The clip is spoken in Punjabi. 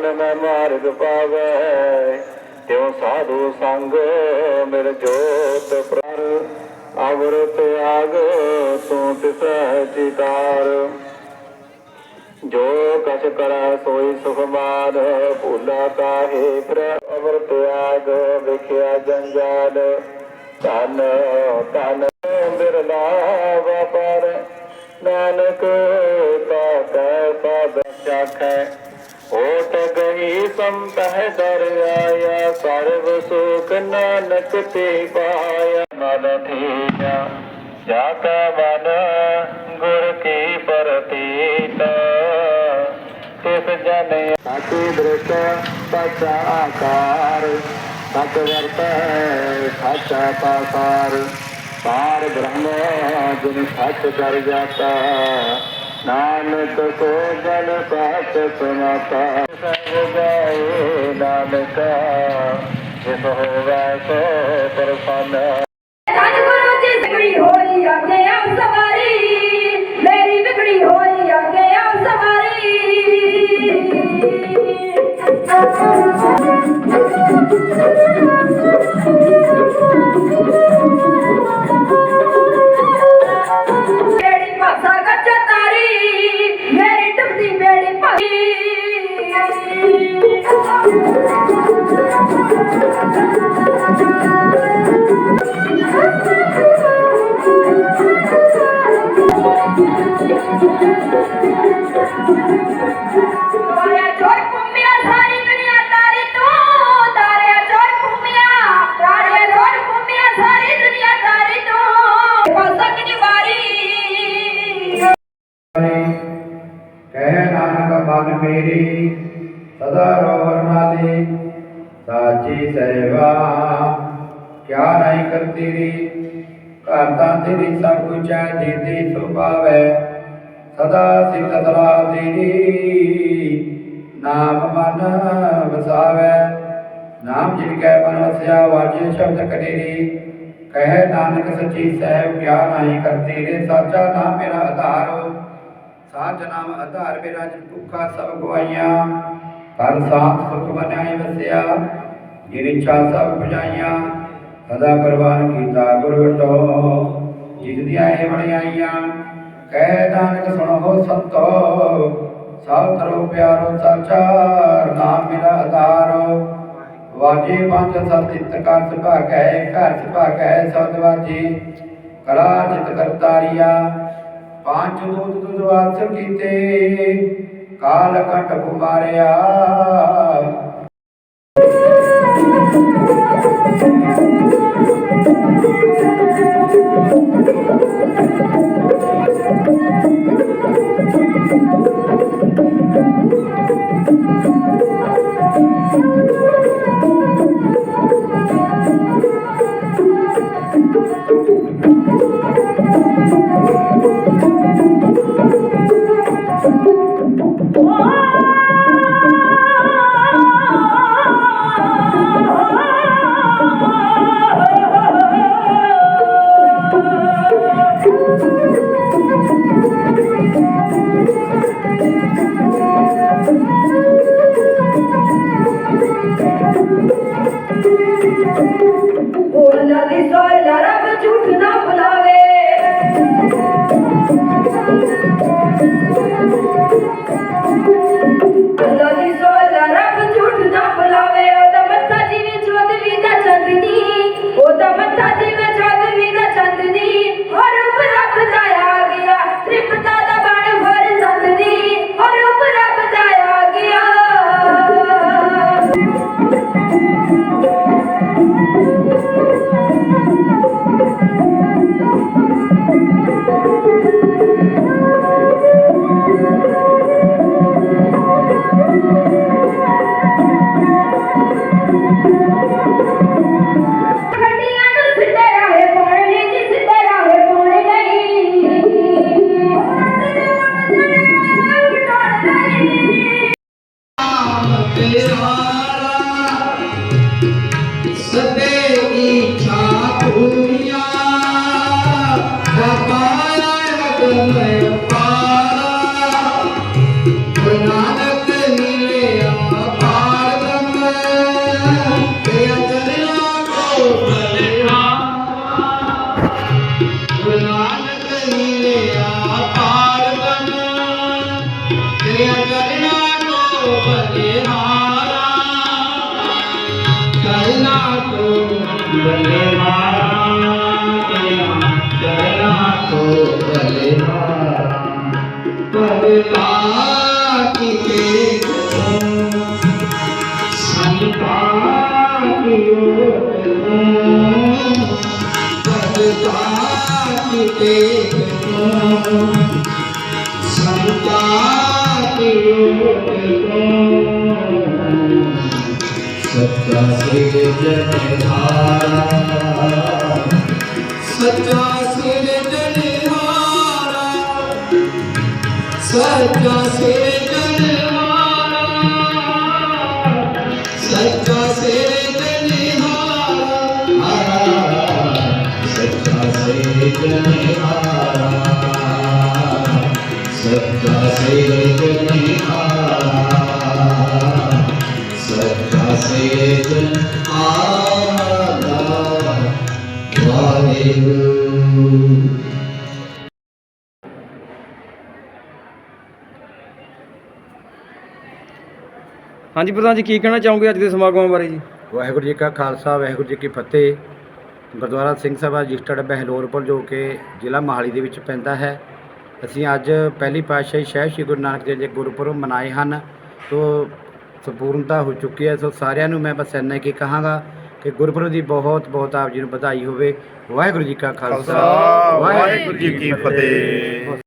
ਉਦਿਆਨ ਮੈਂ ਮਾਰਗ ਪਾਵੈ। ਤਿਉ ਸਾਧੂ ਸੰਗ ਮਿਲ ਜੋਤ ਪਰ ਅਵਰ ਤਿਆਗ ਤੂੰ ਤਿਸਹਿ ਚਿਤਾਰ। ਜੋ ਕਛ ਕਰੈ ਸੋਈ ਸੁਖਮਾਨ, ਭੂਲਾ ਕਾਹੇ ਫਿਰ ਅਵਰ ਤਿਆਗ, ਵਿਖਿਆ ਜੰਜਾਲ। ਤਨ ਤਨ ਬਿਰਲਾ ਵਪਰ ਨਾਨਕ, ਤਾ ਕੈ ਸਭ ਚਾਖੈ ਗਈ ਸੰਤਹਿ ਦਰ ਆਇਆ ਸਰਬ ਸੁਖ ਨਾਨਕ ਤੇ ਪਾਇਆ। ਮਨ ਥੀਆ ਜਾ ਕਾ ਮਨ, ਗੁਰ ਕੀ ਪ੍ਰਤੀਤ। ਤਿਸ ਜਨ ਸਾਚੀ ਦ੍ਰਿਸ਼ ਸਚਾ ਆਕਾਰ। ਸਚ ਵਰਤ, ਸਚਾ ਪਾਸਾਰ। ਪਾਰ ਬ੍ਰਹਮ, ਜਿਨ ਸਚ ਕਰ ਜਾਤਾ। ਨਾਨਕ ਕੋ ਜਨ ਸਾਚ ਸੁਨਾਤਾ ਸਭ ਗਾਏ ਨਾਨਕ ਜਿਸ ਹੋਵੇ ਸੋ ਪ੍ਰਸੰਨ ਕਿਆ ਨਹੀਂ ਕਰਤੀ ਰੀ ਘਰ ਤਾਂ ਤੇਰੀ ਸਭ ਕੁਝ ਹੈ ਜੀਤੀ ਸੁਭਾਵੈ ਸਦਾ ਸਿੱਧ ਸਲਾਹ ਤੇਰੀ। ਨਾਮ ਮਨ ਵਸਾਵੈ। ਨਾਮ ਜਿਨ ਕੈ ਮਨ ਵਸਿਆ ਵਾਜੇ ਸ਼ਬਦ ਕਨੇਰੀ ਕਹਿ ਨਾਨਕ ਸੱਚੀ ਸਹਿਬ, ਕਿਆ ਨਹੀਂ ਕਰਤੀ ਰੇ ਸਾਚਾ ਨਾਮ ਮੇਰਾ ਆਧਾਰ। ਸਾਚ ਨਾਮ ਆਧਾਰ ਮੇਰਾ, ਜਿਨ ਭੁੱਖਾ ਸਭ ਗਵਾਈਆਂ ਕਰ ਸਾਥ ਸੁਖ ਬਨਾਈ ਵਸਿਆ, ਜਿਨ ਇੱਛਾ ਸਭ ਪੁਜਾਈਆਂ ਸਦਾ ਕੁਰਬਾਨ ਕੀਤਾ ਗੁਰ ਜਿਤ ਦੀਆਂ ਇਹ ਵਣਿਆਈਆਂ ਕਹਿ ਨਾਨਕ ਸੁਣੋ ਸੰਤੋ। ਸਭ ਤਰੋ ਪਿਆਰੋ ਸਾਚਾ ਨਾਮ ਮੇਰਾ ਆਧਾਰ ਵਾਜੇ ਪੰਜ ਸਤ ਚਿਤ ਕਰ ਸੁਭਾਗੈ, ਘਰ ਸੁਭਾਗੈ ਸਦ ਵਾਜੀ। ਕਲਾ ਚਿਤ ਕਰਤਾਰੀਆ, ਪੰਜ ਦੂਤ ਦੁਦ ਕੀਤੇ। ਕਾਲ ਕੰਟ ਕੁਮਾਰਿਆ ਤੋਂ ਬਲੇਵਾਰਾ ਸੱਚਾ ਸਿਰ ਸੱਚਾ ਸਿਰ ਸੱਚਾ ਸਿਰ ਸੱਚਾ ਸਿਰ ਸੱਚਾ ਸਿਰ ਸੱਚਾ ਸਿਰ ਹਾਂਜੀ ਪ੍ਰਧਾਨ ਜੀ ਕੀ ਕਹਿਣਾ ਚਾਹੋਗੇ ਅੱਜ ਦੇ ਸਮਾਗਮਾਂ ਬਾਰੇ ਜੀ? ਵਾਹਿਗੁਰੂ ਜੀ ਕਾ ਖਾਲਸਾ ਵਾਹਿਗੁਰੂ ਜੀ ਕੀ ਫਤਿਹ। ਗੁਰਦੁਆਰਾ ਸਿੰਘ ਸਭਾ ਰਜਿਸਟਰਡ ਬਹਿਲੋਰਪੁਰ ਜੋ ਕਿ ਜ਼ਿਲ੍ਹਾ ਮੋਹਾਲੀ ਦੇ ਵਿੱਚ ਪੈਂਦਾ ਹੈ। ਅਸੀਂ ਅੱਜ ਪਹਿਲੀ ਪਾਤਸ਼ਾਹੀ ਸ਼ਹਿਬ ਸ਼੍ਰੀ ਗੁਰੂ ਨਾਨਕ ਦੇਵ ਜੀ ਦੇ ਗੁਰਪੁਰਬ ਮਨਾਏ ਹਨ। ਤੋ ਸੰਪੂਰਨਤਾ ਹੋ ਚੁੱਕੀ ਹੈ। ਸੋ ਸਾਰਿਆਂ ਨੂੰ ਮੈਂ ਬਸ ਇੰਨਾ ਕੀ ਕਹਾਂਗਾ ਕਿ ਗੁਰਪੁਰਬ ਦੀ ਬਹੁਤ ਬਹੁਤ ਆਪ ਜੀ ਨੂੰ ਵਧਾਈ ਹੋਵੇ। ਵਾਹਿਗੁਰੂ ਜੀ ਕਾ ਖਾਲਸਾ ਵਾਹਿਗੁਰੂ ਜੀ ਕੀ ਫਤਿਹ।